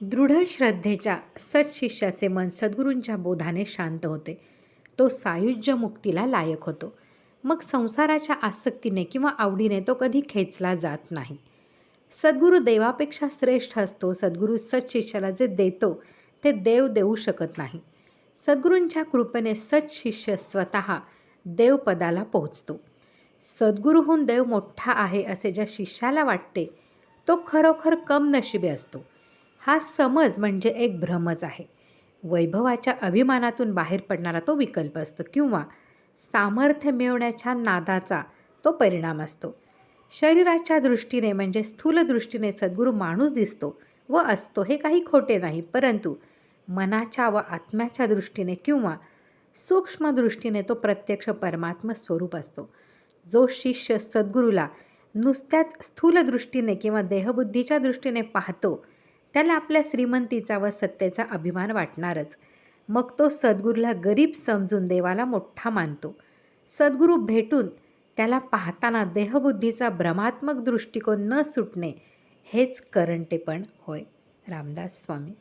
दृढ श्रद्धेच्या सत्शिष्याचे मन सद्गुरूंच्या बोधाने शांत होते. तो सायुज्य मुक्तीला लायक होतो. मग संसाराच्या आसक्तीने किंवा आवडीने तो कधी खेचला जात नाही. सद्गुरू देवापेक्षा श्रेष्ठ असतो सद्गुरू सत्शिष्याला जे देतो ते देव देऊ शकत नाही. सद्गुरूंच्या कृपेने सत्शिष्य स्वतः देवपदाला पोहोचतो. सद्गुरूहून देव मोठा आहे असे ज्या शिष्याला वाटते तो खरोखर कम नशिबी असतो. हा समज म्हणजे एक भ्रमच आहे. वैभवाच्या अभिमानातून बाहेर पडणारा तो विकल्प असतो किंवा सामर्थ्य मिळवण्याच्या नादाचा तो परिणाम असतो. शरीराच्या दृष्टीने म्हणजे स्थूल दृष्टीने सद्गुरू माणूस दिसतो व असतो हे काही खोटे नाही परंतु मनाच्या व आत्म्याच्या दृष्टीने किंवा सूक्ष्म दृष्टीने तो प्रत्यक्ष परमात्म स्वरूप असतो. जो शिष्य सद्गुरूला नुसत्याच स्थूल दृष्टीने किंवा देहबुद्धीच्या दृष्टीने पाहतो त्याला आपल्या श्रीमंतीचा व सत्तेचा अभिमान वाटणारच. मग तो सद्गुरूला गरीब समजून देवाला मोठा मानतो. सद्गुरू भेटून त्याला पाहताना देहबुद्धीचा भ्रमात्मक दृष्टिकोन न सुटणे हेच करंटेपण होय. रामदास स्वामी.